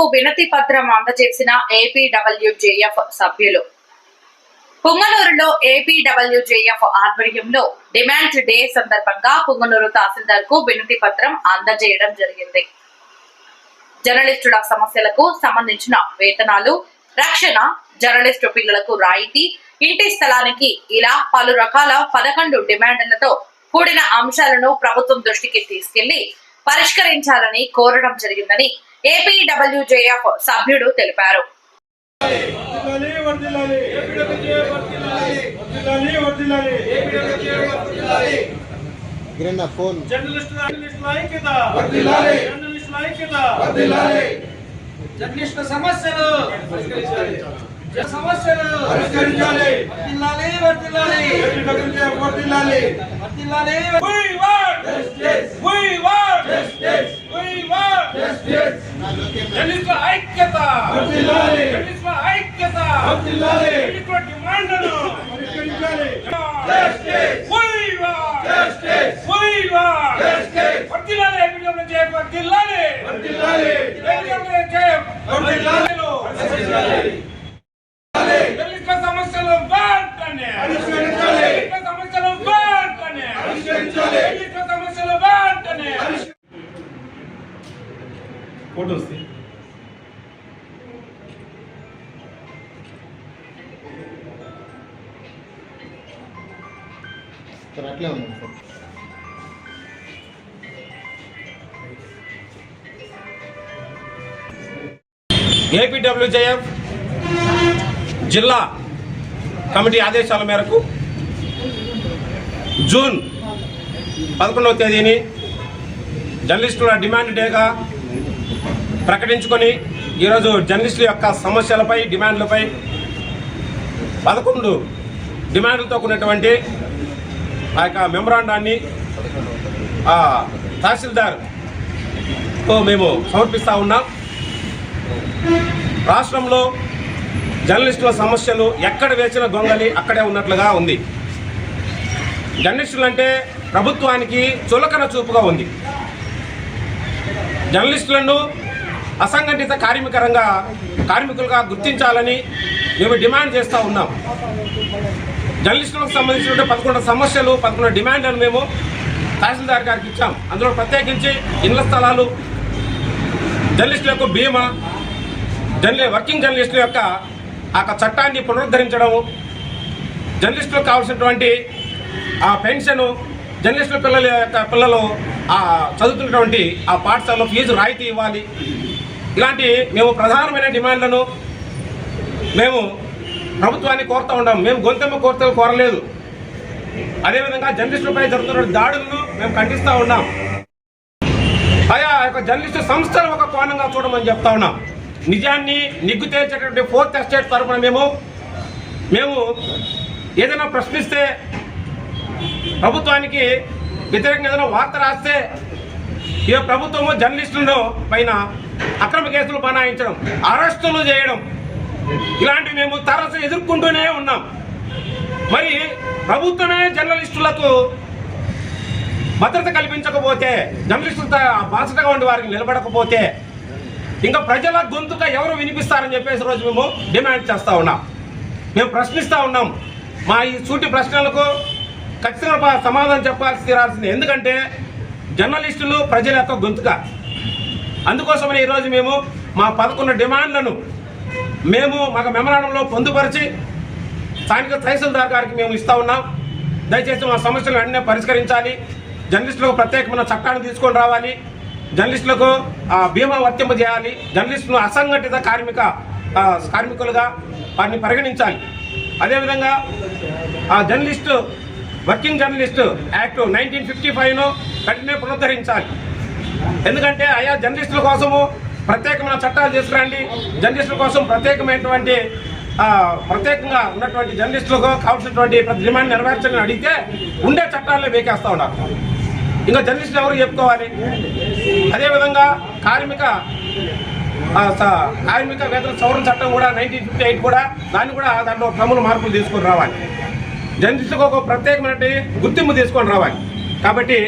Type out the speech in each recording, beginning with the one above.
కు వినతి పత్రం అందజేసిన ఏపీడబ్ల్యూజేఎఫ్ సభ్యులు. పుంగనూరులో ఏపీడబ్ల్యూజేఎఫ్ ఆధ్వర్యంలో డిమాండ్ డే సందర్భంగా పుంగనూరు తహసీల్దార్కు వినతి పత్రం అందజేయడం జరిగింది. జర్నలిస్టుల సమస్యలకు సంబంధించిన వేతనాలు రక్షణ జర్నలిస్టు పిల్లలకు రాయితీ ఇంటి స్థలానికి ఇలా పలు రకాల పదకొండు డిమాండ్లతో కూడిన అంశాలను ప్రభుత్వం దృష్టికి తీసుకెళ్ళి పరిష్కరించాలని కోరడం జరిగిందని ఏపీడబ్ల్యూజేఎఫ్ సభ్యుడు తెలిపారు. జర్నలిస్టుల సమస్యలు. ఐక్యత ఐక్యత వర్ధిల్లాలి. జర్నలిస్టుల డిమాండ్లను పరిష్కరించాలి Justice. We want Justice. We want Justice. వర్ధిల్లాలి ఏపీడబ్ల్యూజేఎఫ్ వర్ధిల్లాలి వర్ధిల్లాలి. ఏపీడబ్ల్యూజేఎఫ్ వర్ధిల్లాలి. వర్ధిల్లాలి దళితుల సమస్యలు వెంటనే పరిష్కరించాలి. దళితుల సమస్యలు వెంటనే పరిష్కరించాలి. దళితుల సమస్యలు వెంటనే ఫోటోస్ సార్ అట్లే ఉంది సార్. ఏపీడబ్ల్యూజేఎఫ్ జిల్లా కమిటీ ఆదేశాల మేరకు జూన్ పదకొండవ తేదీని జర్నలిస్టుల డిమాండ్ డేగా ప్రకటించుకొని ఈరోజు జర్నలిస్టుల యొక్క సమస్యలపై డిమాండ్లపై పదకొండు డిమాండ్లతో కూడినటువంటి ఆ యొక్క మెమరాండాన్ని తహసీల్దార్తో తహసీల్దార్కు మేము సమర్పిస్తూ ఉన్నాం. రాష్ట్రంలో జర్నలిస్టుల సమస్యలు ఎక్కడ వేసిన దొంగలి అక్కడే ఉన్నట్లుగా ఉంది. జర్నలిస్టులు అంటే ప్రభుత్వానికి చులకన చూపుగా ఉంది. జర్నలిస్టులను అసంఘటిత కార్మికరంగా కార్మికులుగా గుర్తించాలని మేము డిమాండ్ చేస్తూ ఉన్నాం. జర్నలిస్టులకు సంబంధించిన పదకొండు సమస్యలు పదకొండు డిమాండ్లను మేము తహసీల్దార్ గారికి ఇచ్చాం. అందులో ప్రత్యేకించి ఇళ్ళ స్థలాలు జర్నలిస్టులకు బీమా జర్నలి వర్కింగ్ జర్నలిస్టుల యొక్క ఆ చట్టాన్ని పునరుద్ధరించడము జర్నలిస్టులకు కావాల్సినటువంటి ఆ పెన్షను జర్నలిస్టుల పిల్లల యొక్క పిల్లలు ఆ చదువుతున్నటువంటి ఆ పాఠశాలలో ఫీజు రాయితీ ఇవ్వాలి. ఇలాంటి మేము ప్రధానమైన డిమాండ్లను మేము ప్రభుత్వాన్ని కోరుతూ ఉన్నాం. మేము గొంతెమ్మ కోరితే కోరలేదు. అదేవిధంగా జర్నలిస్టులపై జరుగుతున్న దాడులను మేము ఖండిస్తూ ఉన్నాం. ఆయా యొక్క జర్నలిస్టు సంస్థలు ఒక కోణంగా చూడమని చెప్తా ఉన్నాం. నిజాన్ని నిగ్గు తేల్చేటటువంటి ఫోర్త్ ఎస్టేట్ తరఫున మేము మేము ఏదైనా ప్రశ్నిస్తే ప్రభుత్వానికి వ్యతిరేకంగా ఏదైనా వార్త రాస్తే ఏ ప్రభుత్వము జర్నలిస్టులను పైన అక్రమ కేసులు బనాయించడం అరెస్టులు చేయడం ఇలాంటివి మేము తరచు ఎదుర్కొంటూనే ఉన్నాం. మరి ప్రభుత్వమే జర్నలిస్టులకు భద్రత కల్పించకపోతే జర్నలిస్టులతో బాసటగా ఉండి వారికి నిలబడకపోతే ఇంకా ప్రజల గొంతుక ఎవరు వినిపిస్తారని చెప్పేసి రోజు మేము డిమాండ్ చేస్తూ ఉన్నాం. మేము ప్రశ్నిస్తూ ఉన్నాం. మా ఈ సూటి ప్రశ్నలకు ఖచ్చితంగా సమాధానం చెప్పాల్సి తీరాల్సింది ఎందుకంటే జర్నలిస్టులు ప్రజల యొక్క గొంతుక అందుకోసమని ఈరోజు మేము మా పదకొండు డిమాండ్లను మేము మాకు మెమరాండంలో పొందుపరిచి స్థానిక తహసీల్దార్ గారికి మేము ఇస్తా ఉన్నాం. దయచేసి మా సమస్యలు వెంటనే పరిష్కరించాలి. జర్నలిస్టులకు ప్రత్యేకమైన చట్టాన్ని తీసుకొని రావాలి. జర్నలిస్టులకు ఆ, బీమా వర్తింపజేయాలి జర్నలిస్టులు అసంఘటిత కార్మిక కార్మికులుగా వారిని పరిగణించాలి. అదేవిధంగా ఆ journalist working journalist act nineteen fifty ఫైవ్ను వెంటనే పునరుద్ధరించాలి. ఎందుకంటే ఆయా జర్నలిస్టుల కోసము ప్రత్యేకమైన చట్టాలు తీసుకురండి. జర్నలిస్టుల కోసం ప్రత్యేకమైనటువంటి ప్రత్యేకంగా ఉన్నటువంటి జర్నలిస్టులకు కావాల్సినటువంటి ప్రతి డిమాండ్ నెరవేర్చాలని అడిగితే ఉండే చట్టాలే వేకేస్తా ఉన్నారు. ఇంకా జర్నలిస్టులు ఎవరు చెప్పుకోవాలి? అదేవిధంగా కార్మిక స- కార్మిక వేతన సవరణ చట్టం కూడా నైన్టీన్ ఫిఫ్టీ ఎయిట్ కూడా దాన్ని కూడా దాంట్లో క్రమల మార్పులు తీసుకుని రావాలి. జర్నలిస్టులకు ఒక ప్రత్యేకమైన గుర్తింపు తీసుకొని రావాలి. కాబట్టి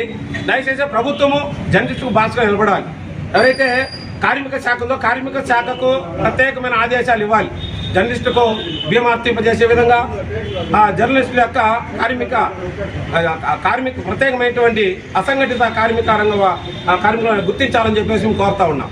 దయచేసి ప్రభుత్వము జర్నలిస్టుకు భాషగా నిలబడాలి. ఎవరైతే కార్మిక శాఖ ఉందో కార్మిక శాఖకు ప్రత్యేకమైన ఆదేశాలు ఇవ్వాలి జర్నలిస్టుకు బీమా వర్తింపజేసే విధంగా ఆ జర్నలిస్టుల యొక్క కార్మిక కార్మిక ప్రత్యేకమైనటువంటి అసంఘటిత కార్మిక రంగ ఆ కార్మికులను గుర్తించాలని చెప్పేసి మేము కోరుతా ఉన్నాం.